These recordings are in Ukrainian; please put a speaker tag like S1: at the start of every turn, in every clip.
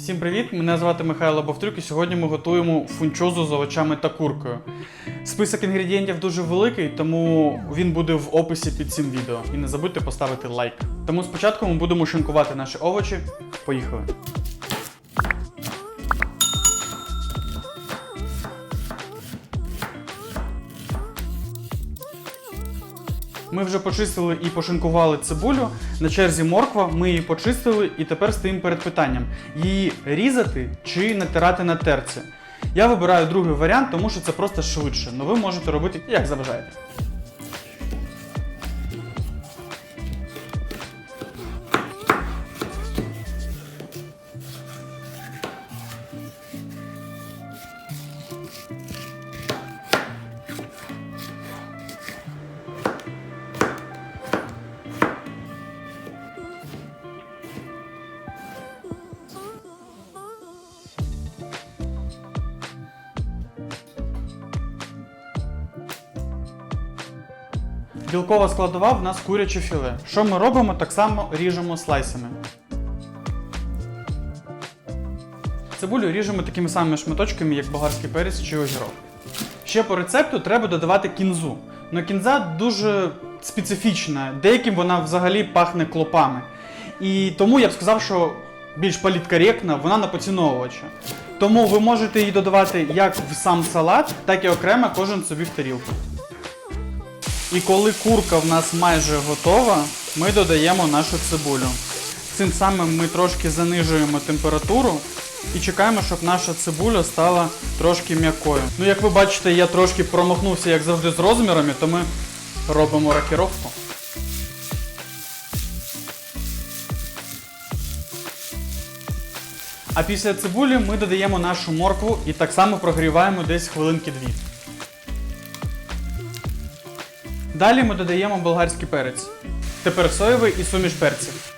S1: Всім привіт! Мене звати Михайло Бовтрюк і сьогодні ми готуємо фунчозу з овочами та куркою. Список інгредієнтів дуже великий, тому він буде в описі під цим відео. І не забудьте поставити лайк. Тому спочатку ми будемо шинкувати наші овочі. Поїхали! Ми вже почистили і пошинкували цибулю. На черзі морква, ми її почистили і тепер стоїмо перед питанням: її різати чи натирати на терці. Я вибираю другий варіант, тому що це просто швидше. але ви можете робити як забажаєте. Білкова складова в нас куряче філе. Що ми робимо? Так само ріжемо слайсами. Цибулю ріжемо такими самими шматочками, як болгарський перець чи огірок. Ще по рецепту треба додавати кінзу. Но кінза дуже специфічна, деяким вона взагалі пахне клопами. І тому я б сказав, що більш політкоректна, вона на поціновувача. Тому ви можете її додавати як в сам салат, так і окремо кожен собі в тарілку. І коли курка в нас майже готова, ми додаємо нашу цибулю. Цим самим ми трошки занижуємо температуру і чекаємо, щоб наша цибуля стала трошки м'якою. Ну, як ви бачите, я трошки промахнувся, як завжди, з розмірами, то ми робимо рокіровку. А після цибулі ми додаємо нашу моркву і так само прогріваємо десь хвилинки дві. Далі ми додаємо болгарський перець. Тепер соєвий і суміш перців.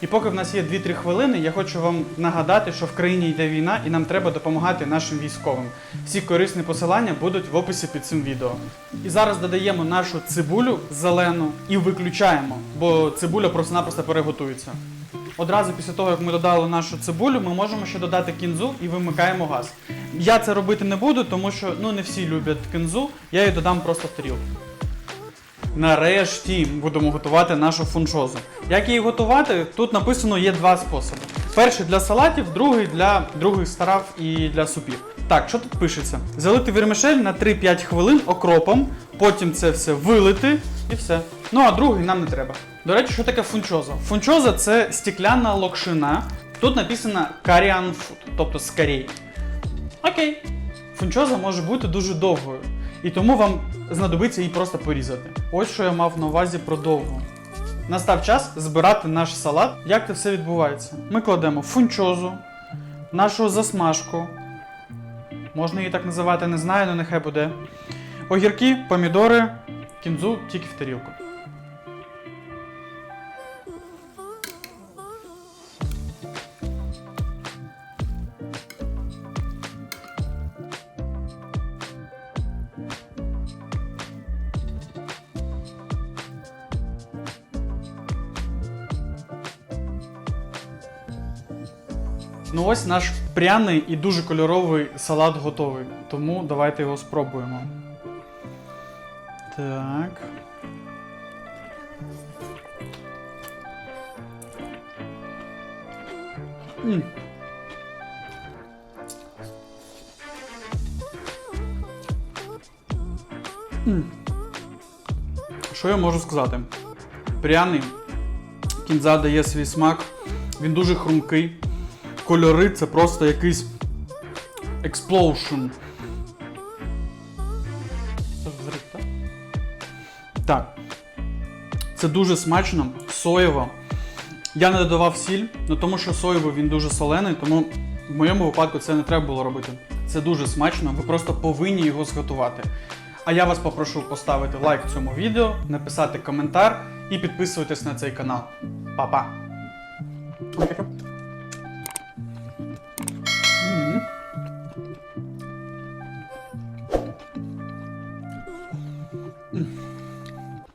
S1: І поки в нас є 2-3 хвилини, я хочу вам нагадати, що в країні йде війна і нам треба допомагати нашим військовим. Всі корисні посилання будуть в описі під цим відео. І зараз додаємо нашу цибулю зелену і виключаємо, бо цибуля просто-напросто переготується. Одразу після того, як ми додали нашу цибулю, ми можемо ще додати кінзу і вимикаємо газ. Я це робити не буду, тому що ну, не всі люблять кінзу, я її додам просто в тарілку. Нарешті будемо готувати нашу фуншозу. Як її готувати? Тут написано є два способи. Перший для салатів, другий для других страв і для супів. Так, що тут пишеться? Залити вермишель на 3-5 хвилин окропом, потім це все вилити і все. Ну а другий нам не треба. До речі, що таке фунчоза? Фунчоза це стекляна локшина. Тут написано Korean food, тобто скорей. Окей. Фунчоза може бути дуже довгою. І тому вам знадобиться її просто порізати. Ось що я мав на увазі про довго. Настав час збирати наш салат. Як це все відбувається? Ми кладемо фунчозу, нашу засмажку. Можна її так називати, не знаю, але нехай буде. Огірки, помідори, кінзу тільки в тарілку. Ну ось наш пряний і дуже кольоровий салат готовий. Тому давайте його спробуємо. Так. М. М. Що я можу сказати? Пряний. Кінза дає свій смак. Він дуже хрумкий кольори це просто якийсь експлоушн. Це взрив, так? Так. Це дуже смачно, соєво. Я не додавав сіль, ну тому що соєвий він дуже солений, тому в моєму випадку це не треба було робити. Це дуже смачно, ви просто повинні його зготувати. А я вас попрошу поставити лайк цьому відео, написати коментар і підписуватись на цей канал. Па-па!